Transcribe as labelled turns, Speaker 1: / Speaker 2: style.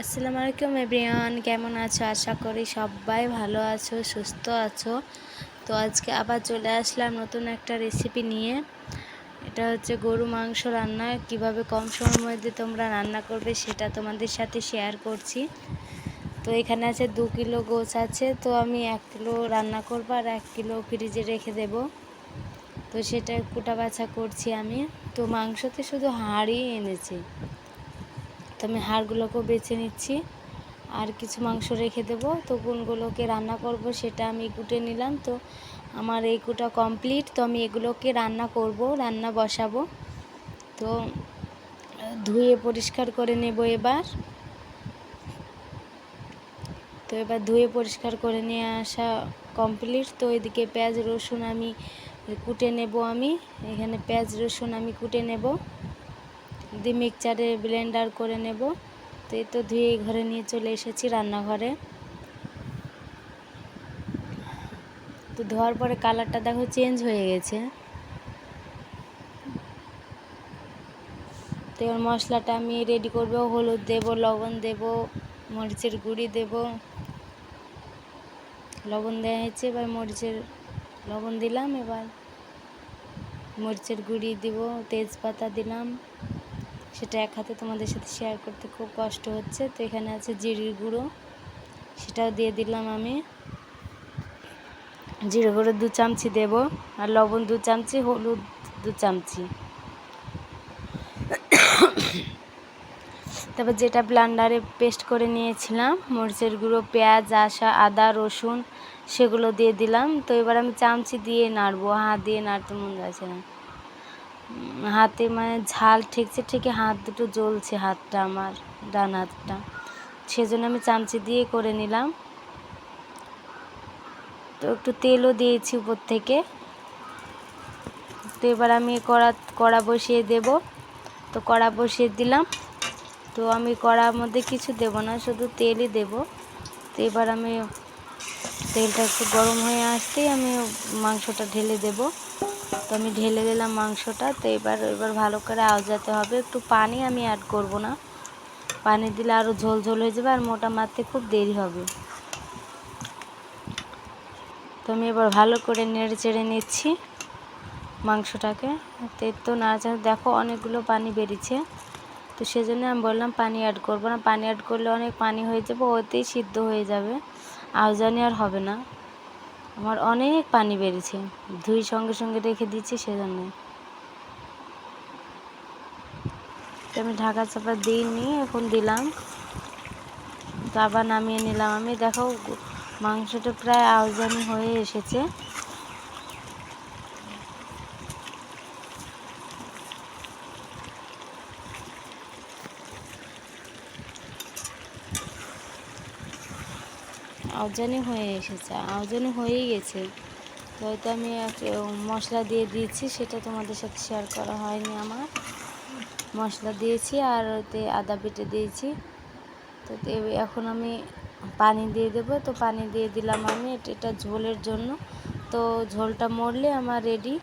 Speaker 1: আসসালামু আলাইকুম এভরিওয়ান, কেমন আছো? আশা করি সবাই ভালো আছো, সুস্থ আছো। তো আজকে আবার চলে আসলাম নতুন একটা রেসিপি নিয়ে। এটা হচ্ছে গরু মাংস রান্না। কীভাবে কম সময়ের মধ্যে তোমরা রান্না করবে সেটা তোমাদের সাথে শেয়ার করছি। তো এখানে আছে দু কিলো গোছ আছে। তো আমি এক কিলো রান্না করব আর এক কিলো ফ্রিজে রেখে দেব। তো সেটা কুটা বাছা করছি আমি। তো মাংসতে শুধু হাড়ই এনেছি। তো আমি হাড়গুলোকেও বেছে নিচ্ছি। আর কিছু মাংস রেখে দেবো। তো কোনগুলোকে রান্না করব সেটা আমি কুটে নিলাম। তো আমার এই কুটা কমপ্লিট। তো আমি এগুলোকে রান্না করব, রান্না বসাবো। তো, ধুয়ে পরিষ্কার করে নেব এবার। তো এবার ধুয়ে পরিষ্কার করে নিয়ে আসা কমপ্লিট। তো এদিকে পেঁয়াজ রসুন আমি কুটে নেব আমি। এখানে পেঁয়াজ রসুন আমি কুটে নেব। দিয়ে মিক্সচারে ব্লেন্ডার করে নেব। তো এই তো ধুয়ে ঘরে নিয়ে চলে এসেছি রান্নাঘরে। তো ধোয়ার পরে কালারটা দেখো চেঞ্জ হয়ে গেছে। তো এবার মশলাটা আমি রেডি করব। হলুদ দেব, লবণ দেব, মরিচের গুঁড়ি দেব। লবণ দেওয়া হয়েছে, এবার মরিচের লবণ দিলাম, এবার মরিচের গুঁড়ি দিব, তেজপাতা দিলাম। সেটা এক হাতে তোমাদের সাথে শেয়ার করতে খুব কষ্ট হচ্ছে। তো এখানে আছে জিরির গুঁড়ো, সেটাও দিয়ে দিলাম আমি। জিরে গুঁড়ো দু চামচি দেব, আর লবণ দু চামচি, হলুদ দু চামচি। তারপর যেটা ব্লান্ডারে পেস্ট করে নিয়েছিলাম, মরিচের গুঁড়ো, পেঁয়াজ আসা আদা, রসুন, সেগুলো দিয়ে দিলাম। তো এবার আমি চামচি দিয়ে নাড়বো হাত দিয়ে নাড়তে মন যাচ্ছে না। হাতে মানে ঝাল ঠেকছে ঠিকই হাত দুটো জ্বলছে হাতটা আমার, ডান হাতটা। সেজন্য আমি চামচি দিয়ে করে নিলাম। তো একটু তেলও দিয়েছি উপর থেকে। তো এবার আমি কড়া কড়া বসিয়ে দেব। তো কড়া বসিয়ে দিলাম। তো আমি কড়ার মধ্যে কিছু দেব না, শুধু তেলই দেব। তো এবার আমি তেলটা একটু গরম হয়ে আসতেই আমি মাংসটা ঢেলে দেবো। তো আমি ঢেলে দিলাম মাংসটা, তো এবার এবার ভালো করে আওজাতে হবে। একটু পানি আমি অ্যাড করব না। পানি দিলে আরও ঝোল ঝোল হয়ে যাবে আর মোটা মারতে খুব দেরি হবে। তো আমি এবার ভালো করে নেড়ে চেড়ে নিচ্ছি মাংসটাকে। তো নাড়াচাড়া, দেখো অনেকগুলো পানি বেরিয়েছে। তো সেজন্য আমি বললাম পানি অ্যাড করব না। পানি অ্যাড করলে অনেক পানি হয়ে যাবে, ওতেই সিদ্ধ হয়ে যাবে। আওজানি আর হবে না। আমার অনেক পানি বেড়েছে। ধুই সঙ্গে সঙ্গে রেখে দিচ্ছি সেজন্য। আমি ঢাকা চাপা দিইনি এখন দিলাম। তো আবার নামিয়ে নিলাম। আমি দেখো, মাংসটা প্রায় আওজানি হয়ে এসেছে। আওজানি হয়ে এসেছে, আউজানি হয়েই গেছে। তো হয়তো আমি মশলা দিয়ে দিয়েছি, সেটা তোমাদের সাথে শেয়ার করা হয়নি আমার। মশলা দিয়েছি আর ওতে আদা বেটে দিয়েছি। তো এখন আমি পানি দিয়ে দেবো। তো পানি দিয়ে দিলাম আমি, এটা ঝোলের জন্য। তো ঝোলটা মরলে আমার রেডি